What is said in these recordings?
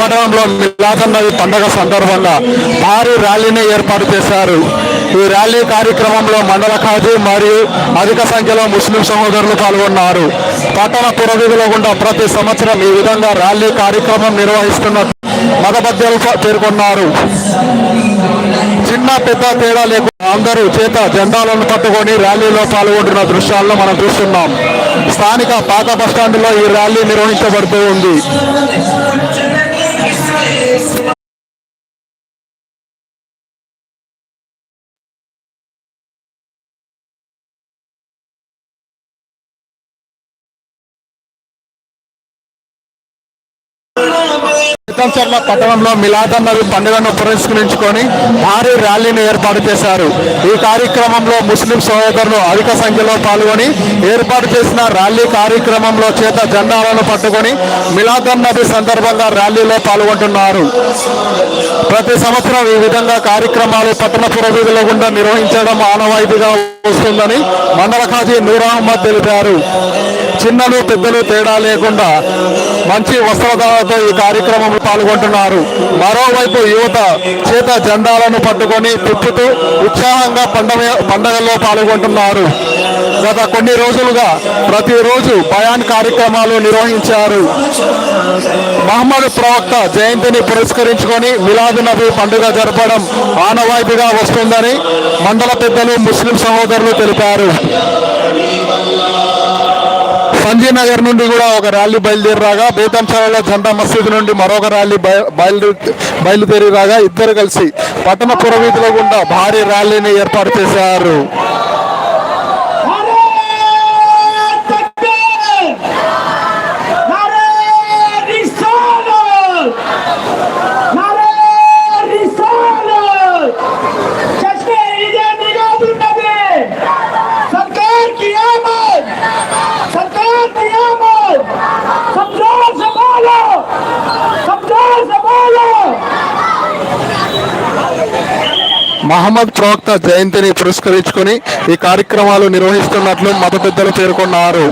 పట్టణంలో మిలాదన్నది పండగ సందర్భంగా భారీ ర్యాలీని ఏర్పాటు చేశారు. ఈ ర్యాలీ కార్యక్రమంలో మండల ఖాజీ మరియు అధిక సంఖ్యలో ముస్లిం సహోదరులు పాల్గొన్నారు. పట్టణ పురవీధుల గుండా ప్రతి సంవత్సరం ఈ విధంగా ర్యాలీ కార్యక్రమం నిర్వహిస్తున్నట్టు మతబద్ధాలు పేర్కొన్నారు. చిన్న పెద్ద తేడా లేకుండా అందరూ చేత జెండాలను పట్టుకొని ర్యాలీలో పాల్గొంటున్న దృశ్యాలను మనం చూస్తున్నాం. స్థానిక పాత బస్టాండ్లో ఈ ర్యాలీ నిర్వహించబడుతూ ఉంది. Thanks. సీతంచర్ల పట్టణంలో మిలాదన్ నది పండుగను పురస్కరించుకొని భారీ ర్యాలీని ఏర్పాటు చేశారు. ఈ కార్యక్రమంలో ముస్లిం సోదరులు అధిక సంఖ్యలో పాల్గొని ఏర్పాటు చేసిన ర్యాలీ కార్యక్రమంలో చేత జెండాలను పట్టుకొని మిలాదన్ నది సందర్భంగా ర్యాలీలో పాల్గొంటున్నారు. ప్రతి సంవత్సరం ఈ విధంగా కార్యక్రమాలు పట్టణ పురవీధుల గుండా నిర్వహించడం ఆనవాయితీగా వస్తుందని మండల ఖాజీ నూర్ అహ్మద్ తెలిపారు. చిన్నలు పెద్దలు తేడా లేకుండా మంచి వస్త్రధారతో ఈ కార్యక్రమంలో పాల్గొంటున్నారు. మరోవైపు యువత చేత జెండాలను పట్టుకొని తిప్పుతూ ఉత్సాహంగా పండగ పండగల్లో పాల్గొంటున్నారు. గత కొన్ని రోజులుగా ప్రతిరోజు బయాన్ కార్యక్రమాలు నిర్వహించారు. మహమ్మద్ ప్రవక్త జయంతిని పురస్కరించుకొని మిలాదు నబీ పండుగ జరపడం ఆనవాయితీగా వస్తుందని మండల పెద్దలు ముస్లిం సహోదరులు తెలిపారు. సంజయ్ నగర్ నుండి కూడా ఒక ర్యాలీ బయలుదేరిరాగా బేతంచాలలో జెండా మసీదు నుండి మరొక ర్యాలీ బయ- బయలుదేరి బయలుదేరి రాగా ఇద్దరు కలిసి పట్టణ పురవీధిలో గుండా భారీ ర్యాలీని ఏర్పాటు చేశారు. మహమ్మద్ ప్రవక్త జయంతిని పురస్కరించుకొని ఈ కార్యక్రమాలు నిర్వహిస్తున్నట్లు మత పెద్దలు పేర్కొన్నారు.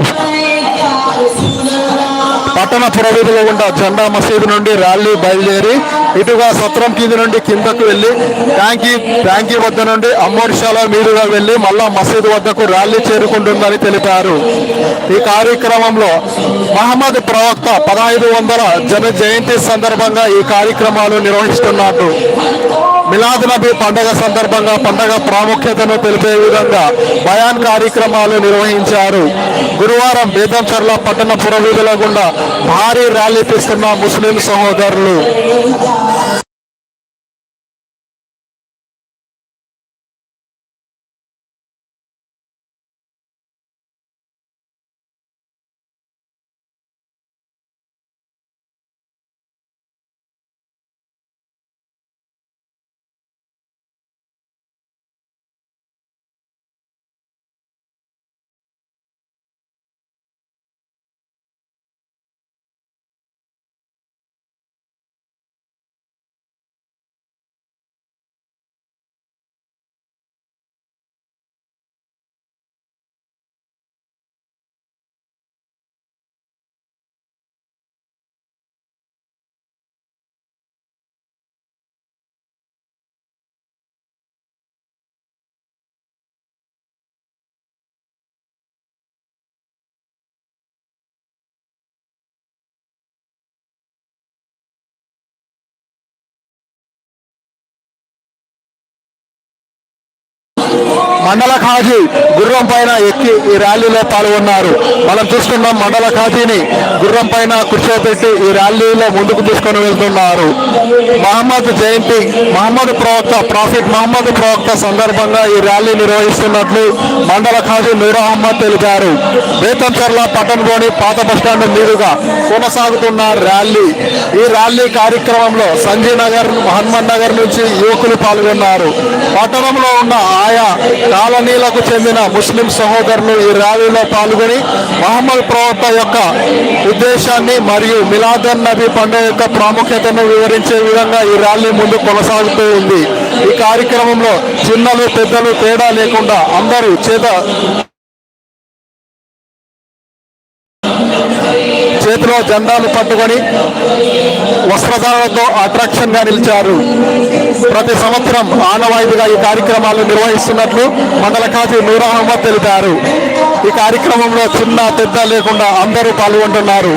పట్టణ పురవీధిలో గుండా జెండా మసీదు నుండి ర్యాలీ బయలుదేరి ఇటుగా సత్రం కింద నుండి కిందకు వెళ్ళి ట్యాంకీ ట్యాంకీ వద్ద నుండి అమ్మోర్షాల మీదుగా వెళ్ళి మళ్ళా మసీదు వద్దకు ర్యాలీ చేరుకుంటుందని తెలిపారు. ఈ కార్యక్రమంలో మహమ్మద్ ప్రవక్త పదహైదు వందల జన జయంతి సందర్భంగా ఈ కార్యక్రమాలు నిర్వహిస్తున్నట్టు మిలాద్ నబీ పండగ సందర్భంగా పండగ ప్రాముఖ్యతను తెలిపే విధంగా బయాన్ కార్యక్రమాలు నిర్వహించారు. గురువారం బేదంచర్ల పట్టణ పురవీధుల గుండా భారీ ర్యాలీ తీస్తున్న ముస్లిం సహోదరులు. మండల ఖాజీ గుర్రం పైన ఎక్కి ఈ ర్యాలీలో పాల్గొన్నారు. మనం చూస్తున్నాం మండల ఖాజీని గుర్రం పైన కూర్చోబెట్టి ఈ ర్యాలీలో ముందుకు తీసుకొని వెళ్తున్నారు. మహమ్మద్ జయంతి మహమ్మద్ ప్రవక్త ప్రాఫిట్ మహమ్మద్ ప్రవక్త సందర్భంగా ఈ ర్యాలీ నిర్వహిస్తున్నట్లు మండల ఖాజీ నూర్ అహ్మద్ తెలిపారు. బేతంచర్ల పట్టణంలోని పాత బస్టాండ్ మీదుగా కొనసాగుతున్న ర్యాలీ. ఈ ర్యాలీ కార్యక్రమంలో సంజయ్ నగర్ మహమ్మద్ నగర్ నుంచి యువకులు పాల్గొన్నారు. పట్టణంలో ఉన్న ఆయా కాలనీలకు చెందిన ముస్లిం సహోదరులు ఈ ర్యాలీలో పాల్గొని మహమ్మద్ ప్రవక్త యొక్క ఉద్దేశాన్ని మరియు మిలాదన్ నబీ పండుగ యొక్క ప్రాముఖ్యతను వివరించే విధంగా ఈ ర్యాలీ ముందు కొనసాగుతూ ఉంది. ఈ కార్యక్రమంలో చిన్నలు పెద్దలు తేడా లేకుండా అందరూ చేత చేతిలో జెండాలు పట్టుకొని వస్త్రధారణతో అట్రాక్షన్గా నిలిచారు. ప్రతి సంవత్సరం ఆనవాయితీగా ఈ కార్యక్రమాలు నిర్వహిస్తున్నట్లు మండల కాజీ నూర్ అహ్మద్ తెలిపారు. ఈ కార్యక్రమంలో చిన్న పెద్ద లేకుండా అందరూ పాల్గొంటున్నారు.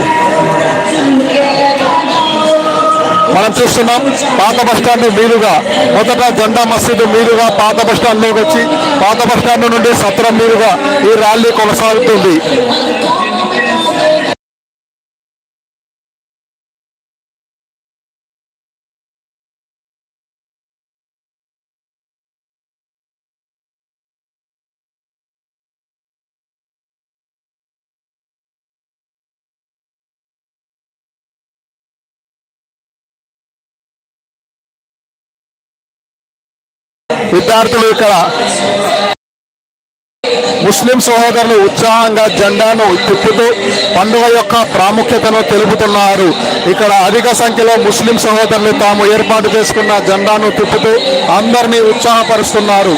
మనం చూస్తున్నాం పాత బస్టాండ్ మీదుగా మొదట జెండా మసీదు మీదుగా పాత బస్టాండ్లోకి వచ్చి పాత బస్టాండ్ నుండి సత్రం మీదుగా ఈ ర్యాలీ కొనసాగుతుంది. విద్యార్థులు ఇక్కడ ముస్లిం సోదరులు ఉత్సాహంగా జెండాను తిప్పుతూ పండుగ యొక్క ప్రాముఖ్యతను తెలుపుతున్నారు. ఇక్కడ అధిక సంఖ్యలో ముస్లిం సహోదరులు తాము ఏర్పాటు చేసుకున్న జెండాను తిప్పుతూ అందరినీ ఉత్సాహపరుస్తున్నారు.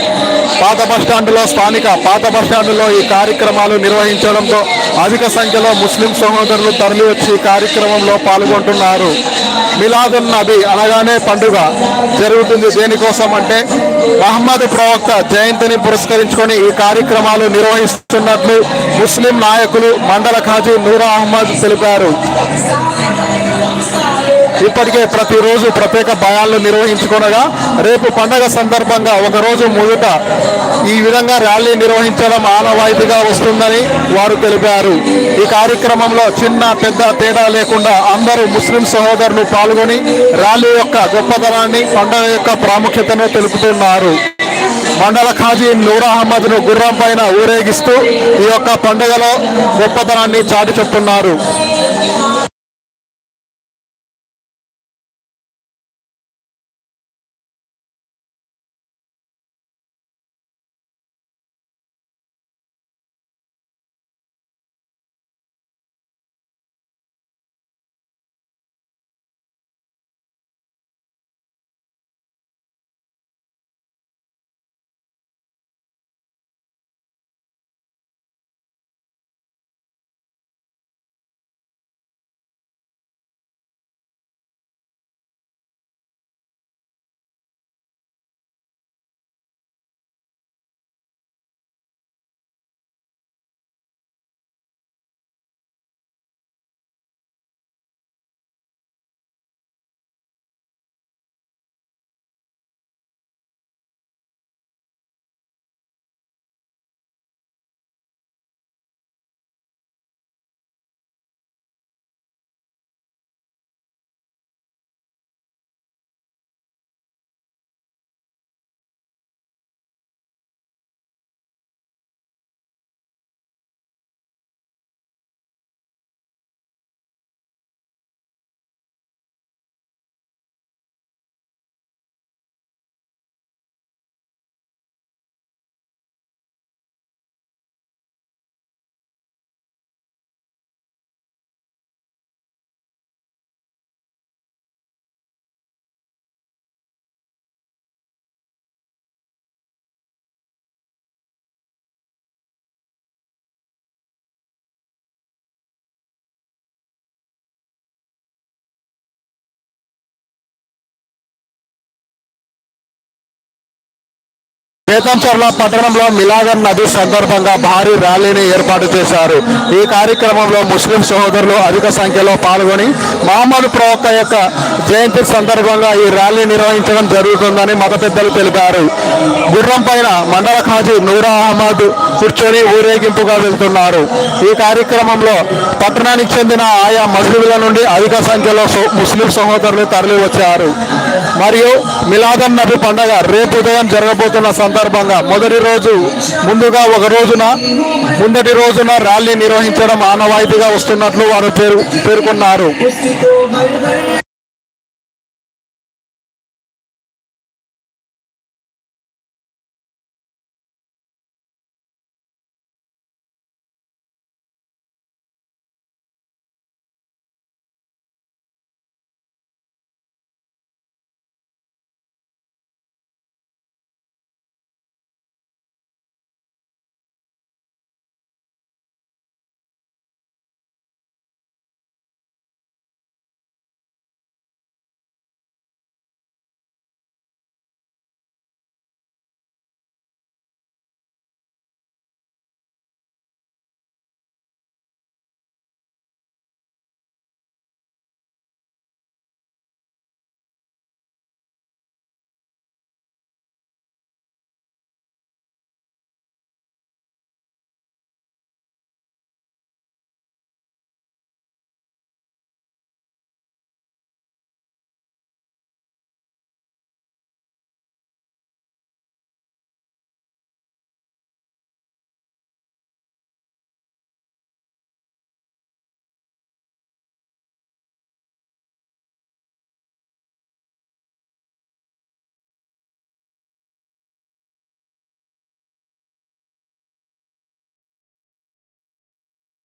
పాత బస్టాండ్లో స్థానిక పాత బస్టాండ్లో ఈ కార్యక్రమాలు నిర్వహించడంతో అధిక సంఖ్యలో ముస్లిం సహోదరులు తరలి వచ్చి కార్యక్రమంలో పాల్గొంటున్నారు. మిలాదున్ నబీ అనగానే పండుగ జరుగుతుంది. దేనికోసం అంటే మహమ్మద్ ప్రవక్త జయంతిని పురస్కరించుకొని ఈ కార్యక్రమాలు నిర్వహిస్తున్నట్లు ముస్లిం నాయకులు మండల ఖాజీ నూరా అహ్మద్ తెలిపారు. ఇప్పటికే ప్రతిరోజు ప్రత్యేక భయాలను నిర్వహించుకోనగా రేపు పండగ సందర్భంగా ఒకరోజు మొదట ఈ విధంగా ర్యాలీ నిర్వహించడం ఆనవాయితీగా వస్తుందని వారు తెలిపారు. ఈ కార్యక్రమంలో చిన్న పెద్ద తేడా లేకుండా అందరూ ముస్లిం సహోదరులు పాల్గొని ర్యాలీ యొక్క గొప్పతనాన్ని పండగ యొక్క ప్రాముఖ్యతను తెలుపుతున్నారు. మండల ఖాజీ నూర్ అహ్మద్ను గుర్రం పైన ఊరేగిస్తూ ఈ యొక్క పండుగలో గొప్పతనాన్ని చాటి చెప్తున్నారు వేతంచర్ల పట్టణంలో మిలాగర్ నది సందర్భంగా భారీ ర్యాలీని ఏర్పాటు చేశారు. ఈ కార్యక్రమంలో ముస్లిం సహోదరులు అధిక సంఖ్యలో పాల్గొని మహమ్మద్ ప్రవక్త యొక్క జయంతి సందర్భంగా ఈ ర్యాలీ నిర్వహించడం జరుగుతుందని మత పెద్దలు తెలిపారు. గుర్రం పైన మండల ఖాజీ నూరా అహ్మద్ కూర్చొని ఊరేగింపుగా వెళ్తున్నారు. ఈ కార్యక్రమంలో పట్టణానికి చెందిన ఆయా మసీదుల నుండి అధిక సంఖ్యలో ముస్లిం సహోదరులు తరలి వచ్చారు మరియు మిలాదన్ నబి పండగ రేపు ఉదయం జరగబోతున్న సందర్భంగా మొదటి రోజు ముందుగా ఒక రోజున ముందటి రోజున ర్యాలీ నిర్వహించడం ఆనవాయితీగా వస్తున్నట్లు వారు పేరు పేర్కొన్నారు.